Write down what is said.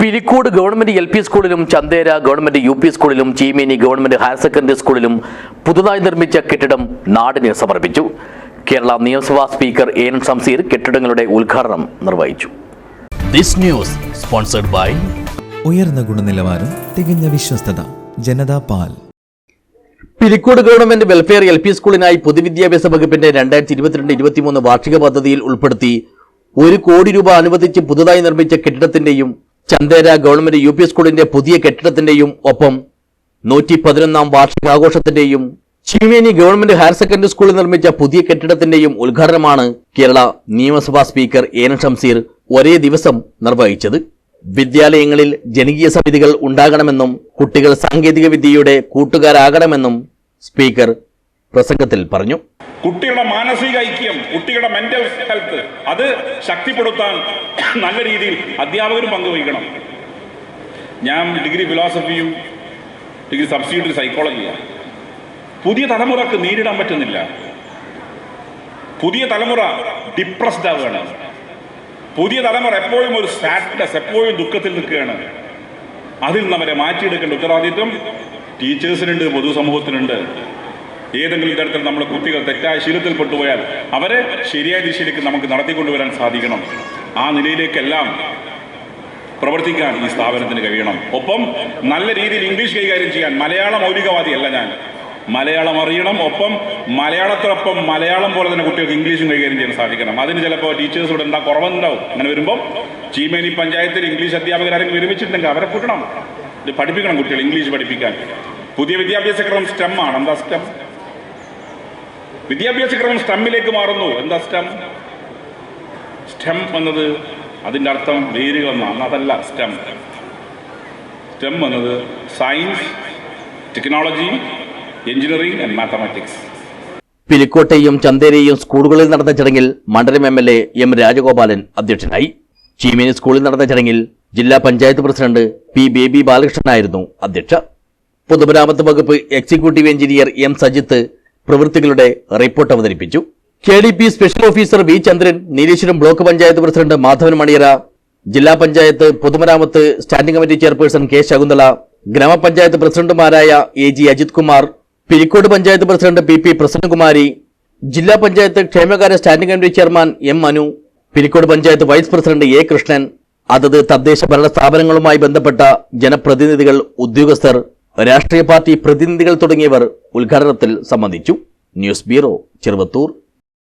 Pilicode government L P സ്കൂളിലും Chandera government U P സ്കൂളിലും Cheemeni government higher secondary സ്കൂളിലും പുതുതായി നിർമ്മിച്ച കെട്ടിടം നാടിന് സമർപ്പിച്ചു. കേരള നിയമസഭാ സ്പീക്കർ എ എൻ സംസീർ കെട്ടിടങ്ങളുടെ ഉദ്ഘാടനം നിർവഹിച്ചു. This news sponsored by ഉയർന്ന ഗുണനിലവാരം തികഞ്ഞ വിശ്വസ്തത ജനതാ പാൽ. Pilicode government welfare L P സ്കൂളിനായി പൊതുവിദ്യാഭ്യാസ വകുപ്പിന്റെ രണ്ടായിരത്തി ഇരുപത്തിരണ്ട് ഇരുപത്തിമൂന്ന് വാർഷിക പദ്ധതിയിൽ ഉൾപ്പെടുത്തി ഒരു കോടി രൂപ അനുവദിച്ച് പുതുതായി നിർമ്മിച്ച കെട്ടിടത്തിന്റെയും ചന്തേര ഗവൺമെന്റ് യു പി സ്കൂളിന്റെ പുതിയ കെട്ടിടത്തിന്റെയും ഒപ്പം നൂറ്റി പതിനൊന്നാം വാർഷികാഘോഷത്തിന്റെയും ചിമേനി ഗവൺമെന്റ് ഹയർ സെക്കൻഡറി സ്കൂളിൽ നിർമ്മിച്ച പുതിയ കെട്ടിടത്തിന്റെയും ഉദ്ഘാടനമാണ് കേരള നിയമസഭാ സ്പീക്കർ എൻ ഷംസീർ ഒരേ ദിവസം നിർവഹിച്ചത്. വിദ്യാലയങ്ങളിൽ ജനകീയ സമിതികൾ ഉണ്ടാകണമെന്നും കുട്ടികൾ സാങ്കേതിക വിദ്യയുടെ കൂട്ടുകാരാകണമെന്നും സ്പീക്കർ പ്രസംഗത്തിൽ പറഞ്ഞു. കുട്ടികളുടെ മാനസിക ഐക്യം കുട്ടികളുടെ മെന്റൽ ഹെൽത്ത് അത് ശക്തിപ്പെടുത്താൻ നല്ല രീതിയിൽ അധ്യാപകരും പങ്കുവഹിക്കണം. ഞാൻ ഡിഗ്രി ഫിലോസഫിയും ഡിഗ്രി സബ്സ്റ്റിറ്റ്യൂട്ട് സൈക്കോളജിയാണ് പുതിയ തലമുറയ്ക്ക് നേരിടാൻ പറ്റുന്നില്ല. പുതിയ തലമുറ ഡിപ്രസ്ഡ് ആവുകയാണ്. പുതിയ തലമുറ എപ്പോഴും ഒരു സാഡ്നെസ് എപ്പോഴും ദുഃഖത്തിൽ നിൽക്കുകയാണ്. അതിൽ നിന്ന് അവരെ മാറ്റിയെടുക്കേണ്ട ഉത്തരവാദിത്വം ടീച്ചേഴ്സിനുണ്ട് പൊതുസമൂഹത്തിനുണ്ട്. ഏതെങ്കിലും തരത്തിൽ നമ്മൾ കുട്ടികൾ തെറ്റായ ശീലത്തിൽ പെട്ടുപോയാൽ അവരെ ശരിയായ ദിശയിലേക്ക് നമുക്ക് നടത്തിക്കൊണ്ടുവരാൻ സാധിക്കണം. ആ നിലയിലേക്കെല്ലാം പ്രവർത്തിക്കാൻ ഈ സ്ഥാപനത്തിന് കഴിയണം. ഒപ്പം നല്ല രീതിയിൽ ഇംഗ്ലീഷ് കൈകാര്യം ചെയ്യാൻ മലയാള മൗലികവാദിയല്ല ഞാൻ. മലയാളം അറിയണം ഒപ്പം മലയാളത്തോടൊപ്പം മലയാളം പോലെ തന്നെ കുട്ടികൾക്ക് ഇംഗ്ലീഷും കൈകാര്യം ചെയ്യാൻ സാധിക്കണം. അതിന് ചിലപ്പോൾ ടീച്ചേഴ്സ് ഇവിടെ ഉണ്ടാ കുറവുണ്ടാവും അങ്ങനെ വരുമ്പോൾ ചീമേനി പഞ്ചായത്തിൽ ഇംഗ്ലീഷ് അധ്യാപകരാരെങ്കിലും വിരമിച്ചിട്ടുണ്ടെങ്കിൽ അവരെ കൂട്ടണം. ഇത് പഠിപ്പിക്കണം കുട്ടികൾ ഇംഗ്ലീഷ് പഠിപ്പിക്കാൻ. പുതിയ വിദ്യാഭ്യാസ ക്രമം സ്റ്റെം ആണ് എന്താ സ്റ്റെം വിദ്യാഭ്യാസ ക്രമം സ്റ്റമ്മിലേക്ക് മാറുന്നു. എന്താ സ്റ്റം സ്റ്റെം എന്നത് അതിന്റെ അർത്ഥം വേരുകൾ എന്നാണ്. അതല്ല സ്റ്റെം സ്റ്റെം എന്നത് science technology engineering and mathematics പിലിക്കോട്ടെയും ചന്തേരിയും സ്കൂളുകളിൽ നടന്ന ചടങ്ങിൽ മണ്ഡലം M L A M Rajagopalan അധ്യക്ഷനായി. ചീമേനി സ്കൂളിൽ നടന്ന ചടങ്ങിൽ ജില്ലാ പഞ്ചായത്ത് പ്രസിഡന്റ് പി ബേബി ബാലകൃഷ്ണനായിരുന്നു അധ്യക്ഷ. പൊതുമരാമത്ത് വകുപ്പ് എക്സിക്യൂട്ടീവ് എഞ്ചിനീയർ എം സജിത്ത് പ്രവൃത്തികളുടെ റിപ്പോർട്ട് അവതരിപ്പിച്ചു. K D P special officer V Chandran Nileshwaram block panchayat president Madhavan Maniyara ജില്ലാ പഞ്ചായത്ത് പൊതുമരാമത്ത് standing committee chairperson K Shakuntala ഗ്രാമപഞ്ചായത്ത് പ്രസിഡന്റുമാരായ A G Ajith Kumar Pilicode panchayat president P P Prasannakumari ജില്ലാ പഞ്ചായത്ത് ക്ഷേമകാര്യ standing committee chairman M Manu Pilicode panchayat vice president A Krishnan അതത് തദ്ദേശ ഭരണ സ്ഥാപനങ്ങളുമായി ബന്ധപ്പെട്ട ജനപ്രതിനിധികൾ ഉദ്യോഗസ്ഥർ രാഷ്ട്രീയ പാർട്ടി പ്രതിനിധികൾ തുടങ്ങിയവർ ഉദ്ഘാടനത്തിൽ സംബന്ധിച്ചു. News bureau Cheruvathur.